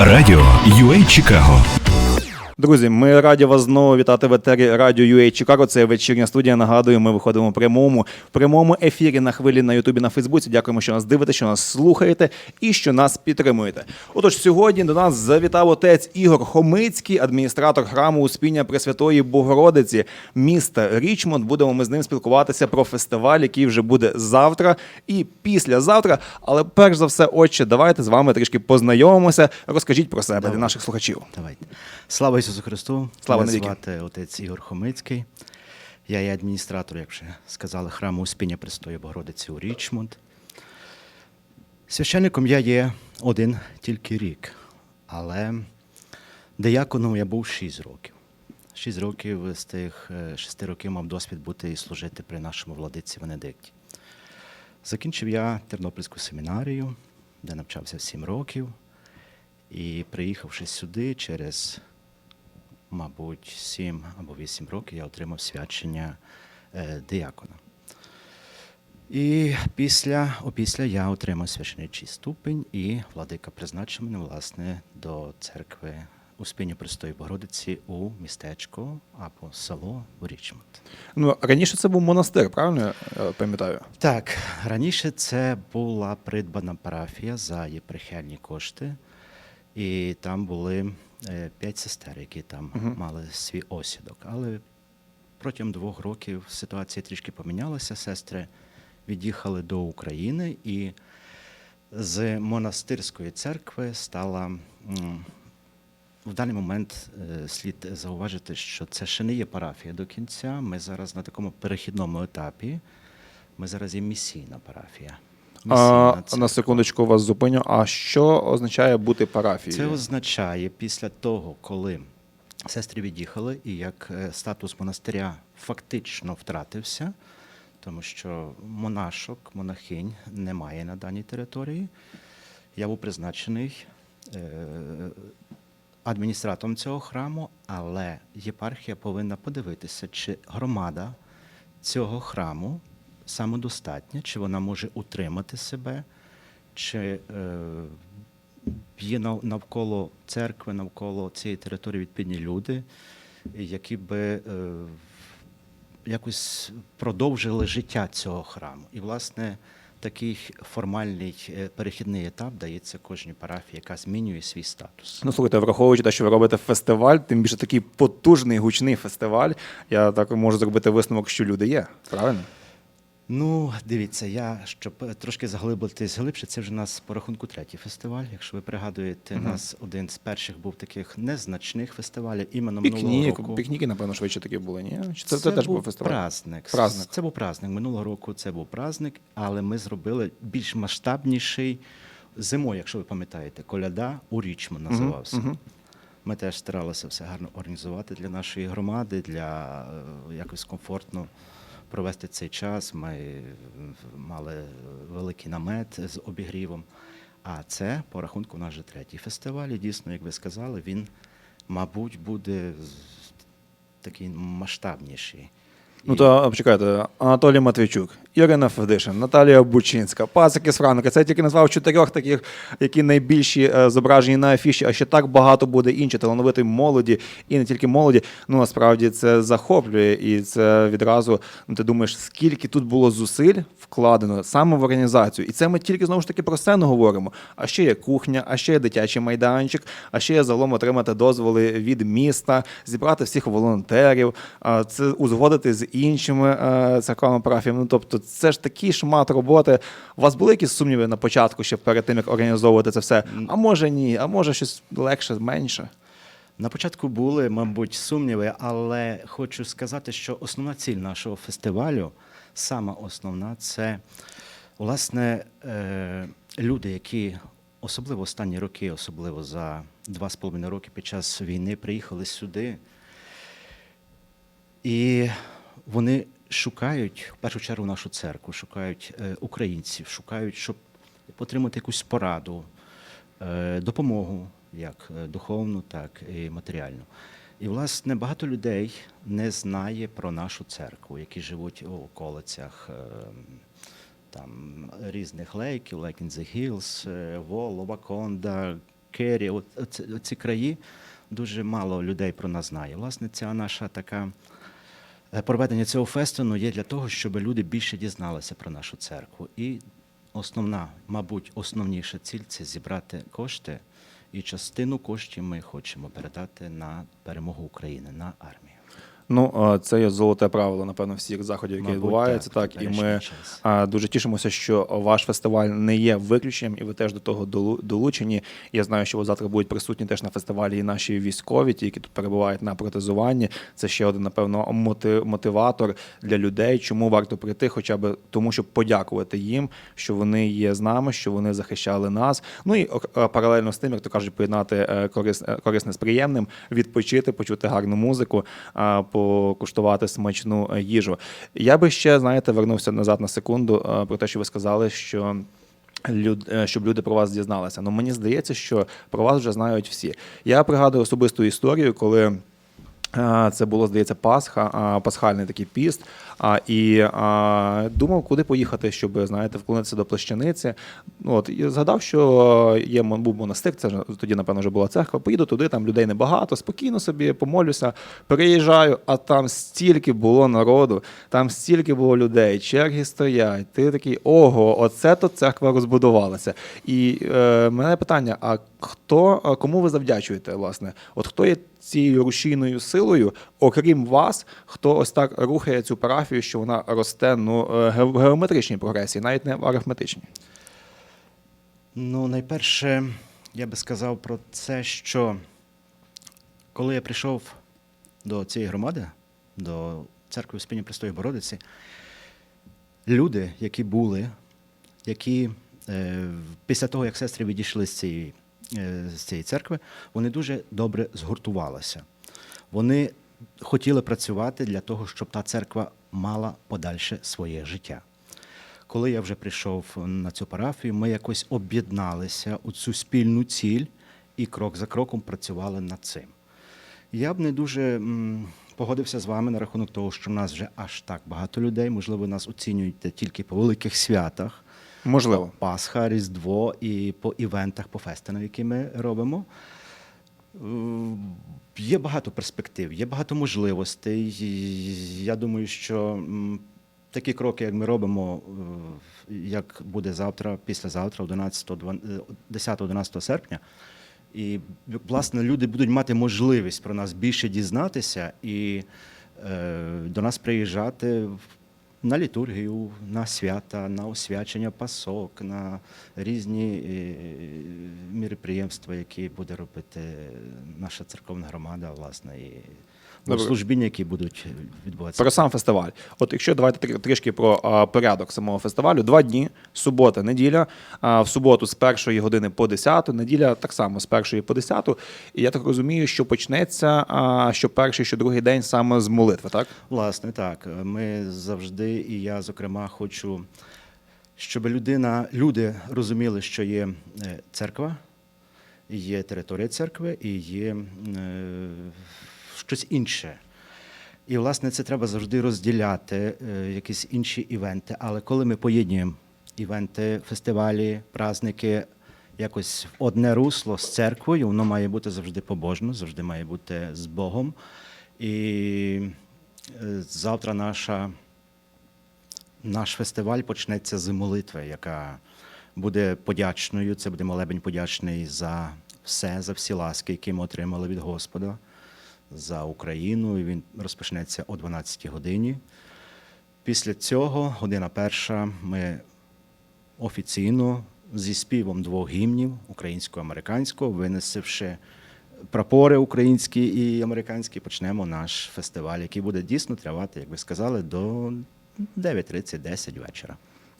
Радіо UA Чикаго. Друзі, ми раді вас знову вітати в етері Радіо UA Чикаго. Це вечірня студія. Нагадую, ми виходимо в прямому в прямому ефірі на хвилі на Ютубі на Фейсбуці. Дякуємо, що нас дивитесь, що нас слухаєте і що нас підтримуєте. Отож, сьогодні до нас завітав отець Ігор Хомицький, адміністратор храму Успіння Пресвятої Богородиці міста Річмонд. Будемо ми з ним спілкуватися про фестиваль, який вже буде завтра і післязавтра. Але перш за все, отче, давайте з вами трішки познайомимося. Розкажіть про себе для наших слухачів. Давайте. Слава Ісусу Христу! Слава Мене звати отець Ігор Хомицький. Я є адміністратор, як вже сказали, храму Успіння Престої Богородиці у Річмонд. Священником я є один тільки рік, але деяконом я був 6 років. 6 років з тих 6 років мав досвід бути і служити при нашому владиці Венедикті. Закінчив я Тернопільську семінарію, де навчався 7 років. І приїхавши сюди через, мабуть, 7 або 8 років, я отримав свячення е, диякона. І після, опісля я отримав священичий ступень, і владика призначив мене, власне, до церкви Успіння Престої Богородиці у містечко або село у Річмонд. Ну раніше це був монастир, правильно я е, пам'ятаю? Так, раніше це була придбана парафія за єпархіальні кошти, і там були п'ять сестер, які там мали свій осідок. Але протягом двох років ситуація трішки помінялася. Сестри від'їхали до України, і з монастирської церкви стала. в даний момент е, слід зауважити, що це ще не є парафія до кінця. Ми зараз на такому перехідному етапі. Ми зараз є місійна парафія. А, на секундочку вас зупиню. А що означає бути парафією? Це означає після того, коли сестри від'їхали, і як е, статус монастиря фактично втратився, тому що монашок, монахинь немає на даній території. Я був призначений е, адміністратором цього храму, але єпархія повинна подивитися, чи громада цього храму самодостатня, чи вона може утримати себе, чи е, є навколо церкви, навколо цієї території відповідні люди, які би е, якось продовжили життя цього храму. І, власне, такий формальний е, перехідний етап дається кожній парафії, яка змінює свій статус. Ну, слухайте, враховуючи те, що ви робите фестиваль, тим більше такий потужний гучний фестиваль. Я так можу зробити висновок, що люди є. Правильно? Ну, дивіться, я щоб е, трошки заглибитись глибше, це вже у нас по рахунку третій фестиваль. Якщо ви пригадуєте, у нас один з перших був таких незначних фестивалів іменно минулого року. пікніки, напевно, швидше такі були, ні? Чи це, це, теж був фестиваль? Праздник. Праздник. Це був праздник. Минулого року це був праздник, але ми зробили більш масштабніший зимою, якщо ви пам'ятаєте, коляда у Річмонд називався. Ми теж старалися все гарно організувати для нашої громади, для е, якось комфортно провести цей час. Ми е, мали великий намет з обігрівом. А це по рахунку наш третій фестиваль. І дійсно, як ви сказали, він, мабуть, буде такий масштабніший. Ну то почекайте, Анатолій Матвійчук, Ірина Федишин, Наталія Бучинська, Пасики з Франка. Це я тільки назвав чотирьох таких, які найбільші е, зображені на афіші, а ще так багато буде інші талановитої молоді, і не тільки молоді. Ну насправді це захоплює, і це відразу. Ну ти думаєш, скільки тут було зусиль вкладено саме в організацію. І це ми тільки знову ж таки про сцену говоримо. А ще є кухня, а ще є дитячий майданчик, а ще є загалом отримати дозволи від міста, зібрати всіх волонтерів, це узгодити з іншими е, церковними парафіями. Ну тобто, це ж такий шмат роботи. У вас були якісь сумніви на початку, ще перед тим як організовувати це все? А може ні, а може щось легше, менше. На початку були, мабуть, сумніви, але хочу сказати, що основна ціль нашого фестивалю, сама основна, це власне е, люди, які особливо останні роки, особливо за два з половиною роки під час війни, приїхали сюди. І вони шукають в першу чергу нашу церкву, шукають е, українців, шукають, щоб отримати якусь пораду, е, допомогу, як е, духовну, так і матеріальну. І, власне, багато людей не знає про нашу церкву, які живуть у околицях там, різних лейків, like in the Hills, е, Волова, Конда, Кері, от, ці краї дуже мало людей про нас знає. Власне, ця наша така проведення цього фестину є для того, щоб люди більше дізналися про нашу церкву. І основна, мабуть, основніша ціль це зібрати кошти. І частину коштів ми хочемо передати на перемогу України на армію. Ну, це є золоте правило, напевно, всіх заходів, які відбуваються. так, Так, і ми час. дуже тішимося, що ваш фестиваль не є виключенням, і ви теж до того долу- долучені. Я знаю, що ви завтра будуть присутні теж на фестивалі і наші військові, ті, які тут перебувають на протезуванні. Це ще один, напевно, моти- мотиватор для людей. Чому варто прийти, хоча б тому, щоб подякувати їм, що вони є з нами, що вони захищали нас. Ну і е, паралельно з тим, як то кажуть, поєднати е, е, корисне з приємним, відпочити, почути гарну музику, покуштувати смачну е, їжу. Я би ще, знаєте, вернувся назад на секунду е, про те, що ви сказали, що. Люд, е, щоб люди про вас дізналися. Ну мені здається, що про вас вже знають всі. Я пригадую особисту історію, коли це було, здається, Пасха, пасхальний такий піст. І думав, куди поїхати, щоб знаєте, вклонитися до плащаниці. От і згадав, що є був монастир, це тоді, напевно, вже була церква. Поїду туди, там людей небагато, спокійно собі помолюся. Переїжджаю, а там стільки було народу, там стільки було людей, черги стоять. Ти такий ого, оце то церква розбудувалася. І е, мене питання: а хто кому ви завдячуєте, власне? От хто є цією рушійною силою, окрім вас, хто ось так рухає цю парафію, що вона росте ну е, в геометричній прогресії, навіть не в арифметичній. Ну, найперше, я би сказав про це, що коли я прийшов до цієї громади, до церкви Успіння Престої Бородиці, люди, які були, які е, після того, як сестри відійшли з цієї, е, з цієї церкви, вони дуже добре згуртувалися. Вони хотіли працювати для того, щоб та церква мала подальше своє життя. Коли я вже прийшов на цю парафію, ми якось об'єдналися у цю спільну ціль і крок за кроком працювали над цим. Я б не дуже погодився з вами на рахунок того, що в нас вже аж так багато людей. Можливо, нас оцінюєте тільки по великих святах. Можливо. Пасха, Різдво і по івентах, по фестинах, які ми робимо. Е, Є багато перспектив, є багато можливостей. Я думаю, що такі кроки, як ми робимо, е, як буде завтра, післязавтра, 10-11 серпня, і власне люди будуть мати можливість про нас більше дізнатися і е, до нас приїжджати на літургію, на свята, на освячення пасок, на різні е, міроприємства, які буде робити наша церковна громада, власне, і. Службіння, які будуть відбуватися. Про сам фестиваль. От якщо давайте трішки про а, порядок самого фестивалю. Два дні, субота, неділя. А, в суботу з першої години по 10, неділя так само з першої по 10. І я так розумію, що почнеться а, що перший, що другий день саме з молитви, так? Власне, так. Ми завжди, і я, зокрема, хочу, щоб людина, люди розуміли, що є е, церква, є територія церкви і є е, щось інше. І, власне, це треба завжди розділяти, е, якісь інші івенти. Але коли ми поєднуємо івенти, фестивалі, праздники якось в одне русло з церквою, воно має бути завжди побожно, завжди має бути з Богом. І е, завтра наша, наш фестиваль почнеться з молитви, яка буде подячною. Це буде молебень подячний за все, за всі ласки, які ми отримали від Господа, за Україну. І він розпочнеться о 12 годині. Після цього, година перша, ми офіційно зі співом двох гімнів українсько-американського, винесивши прапори українські і американські, почнемо наш фестиваль, який буде дійсно тривати, як ви сказали, до 9.30-10 вечора.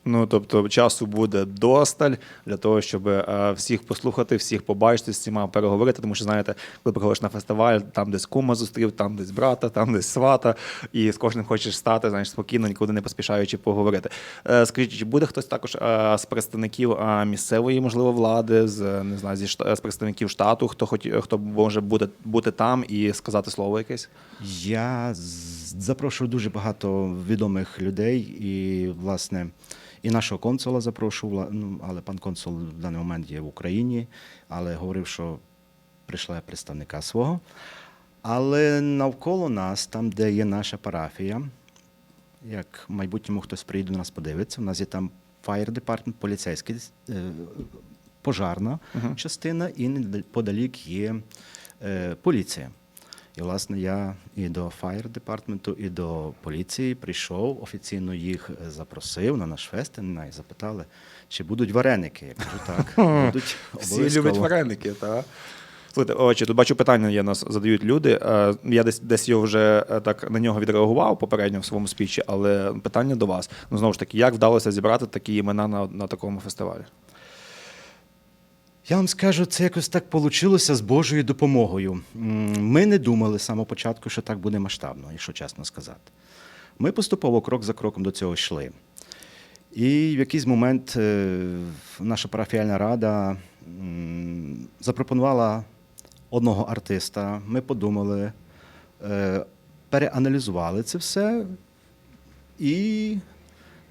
Ну тобто часу буде досталь для того, щоб е, всіх послухати, всіх побачити, з всіма переговорити. Тому що знаєте, коли приходиш на фестиваль, там десь кума зустрів, там десь брата, там десь свата, і з кожним хочеш стати, знаєш, спокійно, нікуди не поспішаючи поговорити. Е, Скажіть, чи буде хтось також е, з представників е, місцевої, можливо, влади, з не знаю, зі шта- з представників штату, хто хоч хто може бути бути там і сказати слово якесь? Я з- запрошував дуже багато відомих людей, і, власне, і нашого консула запрошував, ну, але пан консул в даний момент є в Україні, але говорив, що прийшла представника свого. Але навколо нас, там, де є наша парафія, як в майбутньому хтось приїде до нас подивиться, у нас є там fire department, поліцейський, е, пожарна частина, і неподалік є е, поліція. І, власне, я і до fire департменту, і до поліції прийшов, офіційно їх е, запросив на наш фестин, і запитали, чи будуть вареники. Я кажу, так, будуть Всі обов'язково. люблять вареники, так? Слухайте, отже, тут бачу питання, є нас задають люди. Е, Я десь десь його вже е, так на нього відреагував попередньо в своєму спічі, але питання до вас. Ну знову ж таки, як вдалося зібрати такі імена на, на такому фестивалі? Я вам скажу, це якось так вийшло з Божою допомогою. Ми не думали з самого початку, що так буде масштабно, якщо чесно сказати. Ми поступово крок за кроком до цього йшли. І в якийсь момент е, наша парафіальна рада запропонувала одного артиста. Ми подумали, е, переаналізували це все і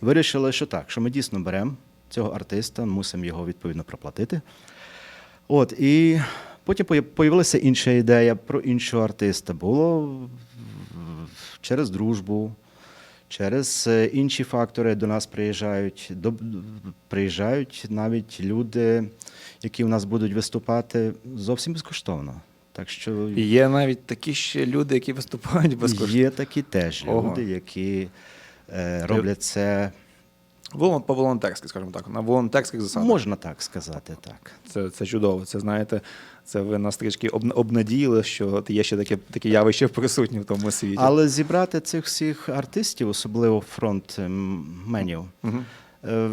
вирішили, що так, що ми дійсно беремо цього артиста, мусимо його відповідно проплатити. От, і потім з'явилася інша ідея про іншого артиста. Було через дружбу, через е, інші фактори до нас приїжджають. До, приїжджають навіть люди, які у нас будуть виступати зовсім безкоштовно. Так що є навіть такі ще люди, які виступають безкоштовно. є такі теж Ого. люди, які е, роблять це, Волон- По-волонтерськи, скажімо так, на волонтерських засадах. можна так сказати, так. Це, це чудово. Це знаєте, це ви нас трішки об, обнадіяли, що є ще таке, таке явище присутнє в тому світі. Але зібрати цих всіх артистів, особливо фронт менів, Мгм. е,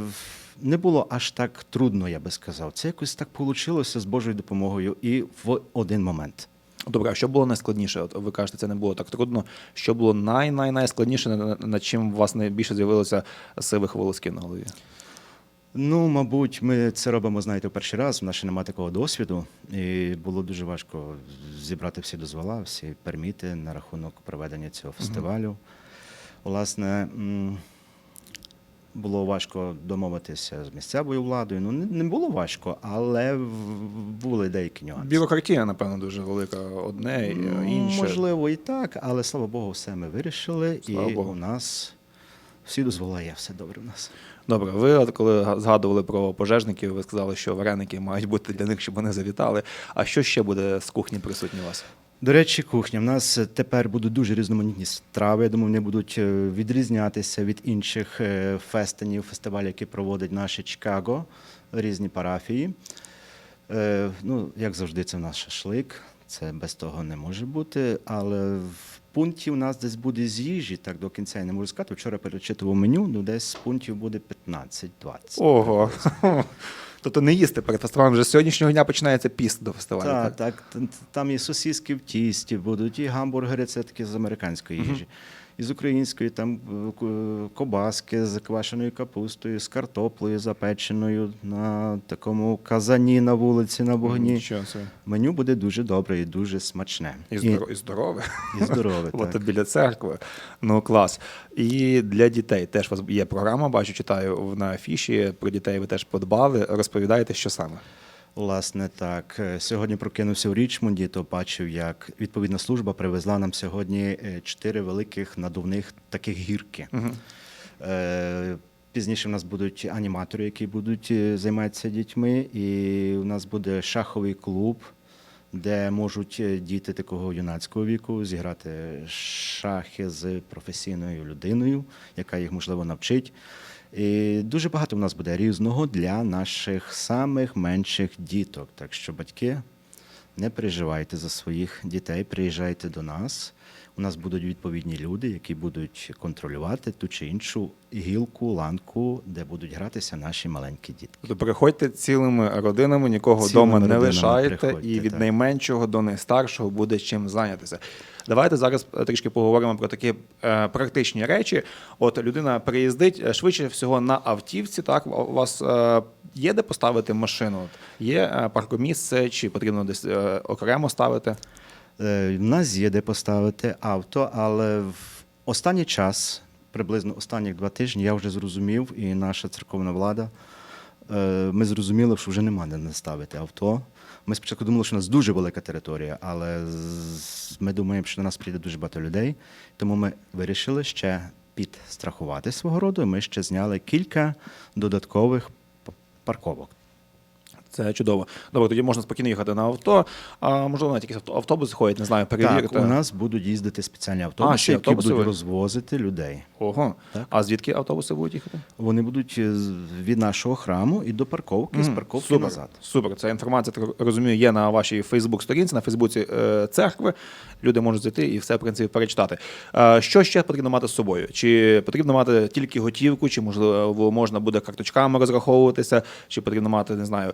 не було аж так трудно, я би сказав. Це якось так вийшло з Божою допомогою і в один момент. Добре, а що було найскладніше? От ви кажете, це не було так трудно. Що було най най найскладніше, на- на- над чим у вас найбільше з'явилося сивих волосків на голові? Ну, мабуть, ми це робимо, знаєте, в перший раз. У нас ще немає такого досвіду, і було дуже важко зібрати всі дозвола, всі перміти на рахунок проведення цього фестивалю. Власне, м, було важко домовитися з місцевою владою. Ну, не, було важко, але були деякі нюанси. Бюрократія, напевно, дуже велика. Одне і Ну, інше. Можливо, і так, але слава Богу, все ми вирішили, Слава і Богу. у нас всі дозвола є, все добре у нас. Добре, ви коли згадували про пожежників, ви сказали, що вареники мають бути для них, щоб вони завітали. А що ще буде з кухні присутні у вас? До речі, кухня. У нас е, тепер будуть дуже різноманітні страви. Я думаю, вони будуть е, відрізнятися від інших е, фестинів, фестивалів, які проводить наше Чикаго, різні парафії. Ну, як завжди, це в нас шашлик. Це без того не може бути. Але в пункті у нас десь буде з їжі, так до кінця я не можу сказати. Вчора перечитував меню, ну десь пунктів буде 15-20. Ого. Тобто не їсти перед фестивалем. Вже з сьогоднішнього дня починається піст до фестивалю. Так, Так, так, там і сосиски в тісті будуть, і гамбургери це такі з американської їжі. І з української там е, кобаски з квашеною капустою, з картоплею запеченою на такому казані на вулиці на вогні. Меню буде дуже добре і дуже смачне. І, здоро- і здорове. і здорове. От так. біля церкви. Ну клас. І для дітей теж у вас є програма, бачу, читаю на афіші. Про дітей ви теж подбали. Розповідаєте, що саме? Власне, так. Е, Сьогодні прокинувся в Річмонді, то бачив, як відповідна служба привезла нам сьогодні е, чотири великих надувних таких гірки. Е, Пізніше в нас будуть аніматори, які будуть займатися дітьми, і у нас буде шаховий клуб, де можуть діти такого юнацького віку зіграти шахи з професійною людиною, яка їх можливо навчить. І дуже багато в нас буде різного для наших самих менших діток. Так що, батьки, не переживайте за своїх дітей, приїжджайте до нас. У нас будуть відповідні люди, які будуть контролювати ту чи іншу гілку, ланку, де будуть гратися наші маленькі дітки. Тобто приходьте цілими родинами, нікого вдома не лишайте, і від так. найменшого до найстаршого буде чим зайнятися. Давайте зараз е, трішки поговоримо про такі е, практичні речі. От людина приїздить е, швидше всього на автівці. Так у вас е, є де поставити машину? Є е, паркомісце, чи потрібно десь окремо ставити? Е, нас є де поставити авто, але в Останній час, приблизно останні два тижні, я вже зрозумів, і наша церковна влада, е, ми зрозуміли, що вже нема де ставити авто. Ми спочатку думали, що у нас дуже велика територія, але ми думаємо, що до нас прийде дуже багато людей. Тому ми вирішили ще підстрахувати свого роду. Ми ще зняли кілька додаткових парковок. Це чудово. Добре, тоді можна спокійно їхати на авто. А можливо, навіть якісь авто- автобуси ходять, не знаю, перевірити. Так, у нас будуть їздити спеціальні автобуси, ще які автобуси будуть ви- розвозити людей. Ого. Так. А звідки автобуси будуть їхати? Вони будуть е, від нашого храму і до парковки, з Мгм, парковки супер, назад. Супер. Ця інформація, так розумію, є на вашій Фейсбук-сторінці, на Фейсбуці е, церкви. Люди можуть зайти і все, в принципі, перечитати. Е, що ще потрібно мати з собою? Чи потрібно мати тільки готівку, чи можливо можна буде карточками розраховуватися, чи потрібно мати, не знаю,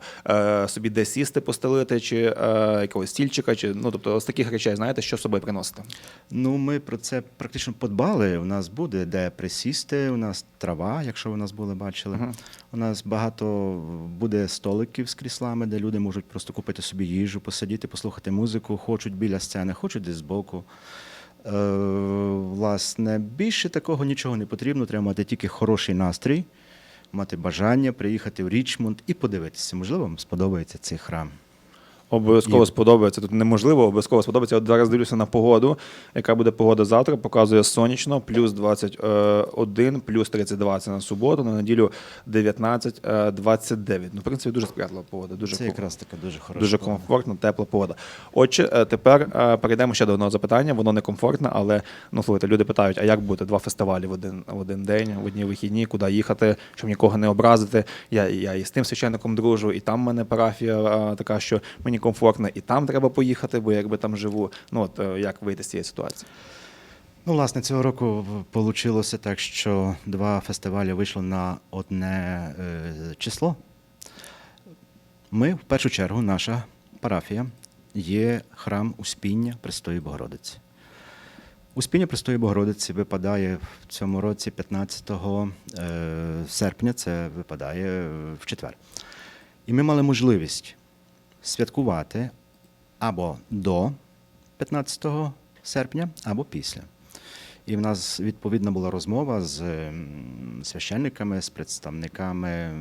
собі де сісти, постелити, чи е, якогось стільчика, чи ну тобто з таких речей, знаєте, що з собою приносити? Ну, ми про це практично подбали. У нас буде де присісти, у нас трава, якщо ви нас були бачили. У нас багато буде столиків з кріслами, де люди можуть просто купити собі їжу, посидіти, послухати музику, хочуть біля сцени, хочуть десь збоку. Е, власне, більше такого нічого не потрібно. Треба мати тільки хороший настрій, мати бажання приїхати в Річмонд і подивитися. Можливо, вам сподобається цей храм. Обов'язково І- сподобається. Тут неможливо, обов'язково сподобається. От зараз дивлюся на погоду. Яка буде погода завтра? Показує сонячно, плюс 21, плюс 32 це на суботу, на неділю 19, е, 29. Ну, в принципі, дуже сприятлива погода. Дуже Це ком- якраз така дуже хороша. Дуже погода. комфортна, тепла погода. Отже, е, тепер е, перейдемо ще до одного запитання. Воно не комфортне, але ну слухайте, люди питають: а як бути два фестивалі в один в один день, в одні вихідні, куди їхати, щоб нікого не образити? Я, я і з тим священником дружу, і там в мене парафія е, така, що мені комфортно, і там треба поїхати, бо якби там живу. Ну от е, як вийти з цієї ситуації? Ну, власне, цього року вийшло так, що два фестивалі вийшли на одне е, число. Ми, в першу чергу, наша парафія є храм Успіння Престої Богородиці. Успіння Престої Богородиці випадає в цьому році 15 е, серпня, це випадає в четвер. І ми мали можливість святкувати або до 15 серпня, або після. І в нас відповідна була розмова з священниками, з представниками е,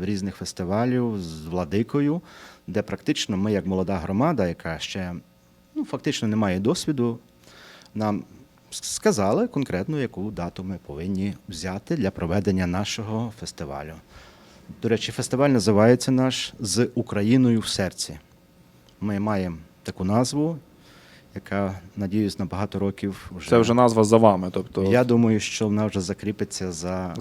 різних фестивалів, з владикою, де практично ми, як молода громада, яка ще ну, фактично не має досвіду, нам сказали конкретно, яку дату ми повинні взяти для проведення нашого фестивалю. До речі, фестиваль називається наш з Україною в серці. Ми маємо таку назву, яка, надіюсь, на багато років вже. Це вже назва за вами. Тобто Я думаю, що вона вже закріпиться за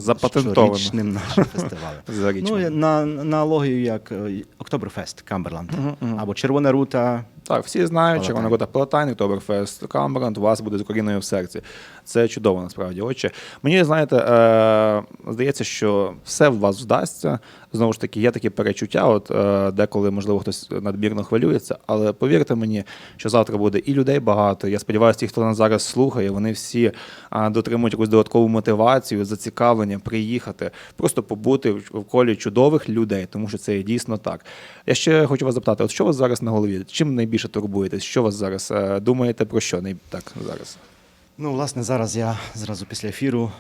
щорічним нашим фестивалем. Ну, на, аналогію, як е, Октоберфест Камберланд або Червона рута. Так, всі знають. Червона Рота Палатайн, Октоберфест, Камбранд, у вас буде з Україною в серці. Це чудово, насправді. Отже, Мені, знаєте, е, здається, що все в вас вдасться. Знову ж таки, є такі перечуття, от е, деколи, можливо, хтось надмірно хвилюється, але повірте мені, що завтра буде і людей багато. Я сподіваюся, ті, хто нас зараз слухає, вони всі а, дотримують якусь додаткову мотивацію, зацікавлення приїхати, просто побути в колі чудових людей, тому що це дійсно так. Я ще хочу вас запитати: от що у вас зараз на голові? Чим найбільше турбуєтесь? Що вас зараз е, думаєте про що так зараз? Ну, власне, зараз я зразу після ефіру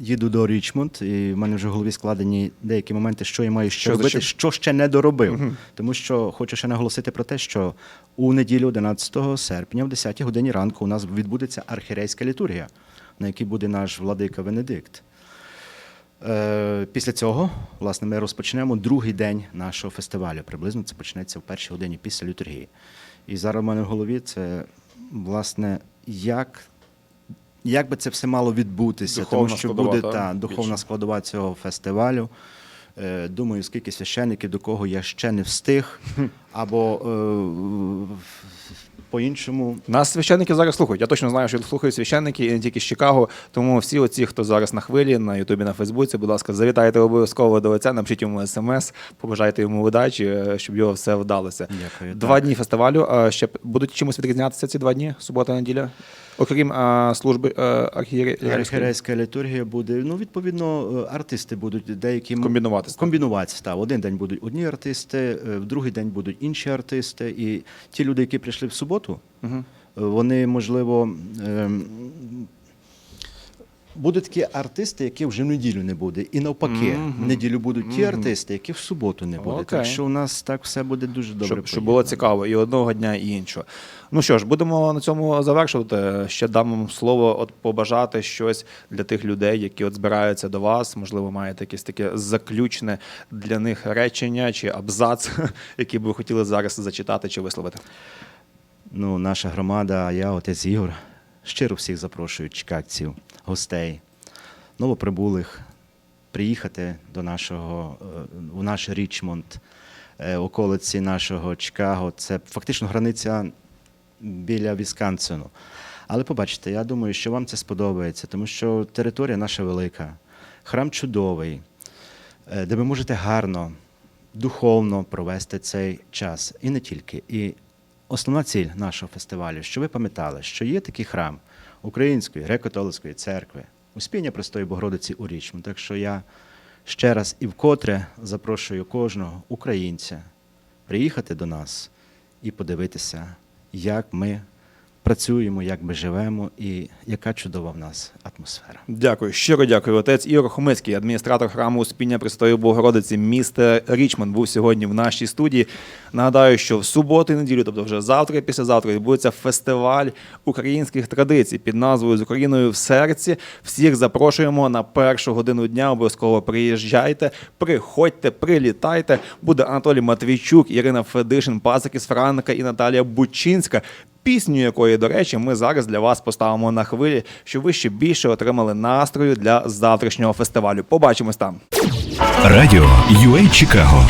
їду до Річмонд, і в мене вже в голові складені деякі моменти, що я маю ще Що робити, що ще не доробив. Тому що хочу ще наголосити про те, що у неділю 11 серпня, в 10 годині ранку, у нас відбудеться архірейська літургія, на якій буде наш владика Венедикт. Е, Після цього, власне, ми розпочнемо другий день нашого фестивалю. Приблизно це почнеться в першій годині після літургії. І зараз в мене в голові це, власне, як, як би це все мало відбутися, Духовна тому що складова, буде та, духовна більше. складова цього фестивалю. Е, Думаю, скільки священників, до кого я ще не встиг, або е, по-іншому Нас священники зараз слухають. Я точно знаю, що слухають священники і не тільки з Чикаго. Тому всі оці, хто зараз на хвилі, на Ютубі, на Фейсбуці, будь ласка, завітайте обов'язково до отця, напишіть йому смс, побажайте йому удачі, е, щоб його все вдалося. Дякую, Два так. дні фестивалю. е, Ще будуть чимось відрізнятися ці два дні, субота, неділя, окрім а, служби архієрейська літургія буде. Ну, відповідно, е, артисти будуть деякі Комбінуватися? Комбінуватися, так. Один день будуть одні артисти, е, в другий день будуть інші артисти. І ті люди, які прийшли в суботу, е, вони, можливо, ем, будуть такі артисти, які вже в неділю не буде. І навпаки, в неділю будуть ті артисти, які в суботу не буде. Так що у нас так все буде дуже добре. щоб, щоб було поєднано. цікаво і одного дня, і іншого. Ну що ж, будемо на цьому завершувати. Ще дам вам слово от побажати щось для тих людей, які от збираються до вас. Можливо, маєте якесь таке заключне для них речення чи абзац, який би ви хотіли зараз зачитати чи висловити. Ну, наша громада, я, отець Ігор, щиро всіх запрошую, чикагців, гостей, новоприбулих, приїхати до нашого, е, в наш Річмонд, е, околиці нашого Чикаго. Це фактично границя біля Вісконсину. Але побачите, я думаю, що вам це сподобається, тому що територія наша велика, храм чудовий, е, де ви можете гарно, духовно провести цей час. І не тільки. І основна ціль нашого фестивалю, що ви пам'ятали, що є такий храм Української греко-католицької церкви, Успіння Простої Богородиці у Річму. Так що я ще раз і вкотре запрошую кожного українця приїхати до нас і подивитися, як ми працюємо, як ми живемо і яка чудова в нас атмосфера. Дякую, щиро дякую. Отець Ігор Хомицький, адміністратор храму Успіння Престої Богородиці міста Річмонд, був сьогодні в нашій студії. Нагадаю, що в суботу і неділю, тобто вже завтра і післязавтра, відбудеться фестиваль українських традицій під назвою з Україною в серці. Всіх запрошуємо на першу годину дня. Обов'язково приїжджайте, приходьте, прилітайте. Буде Анатолій Матвійчук, Ірина Федишин, Пасик із Франка і Наталія Бучинська. Пісню якої, до речі, ми зараз для вас поставимо на хвилі, щоб ви ще більше отримали настрою для завтрашнього фестивалю. Побачимось там. Радіо UA Чикаго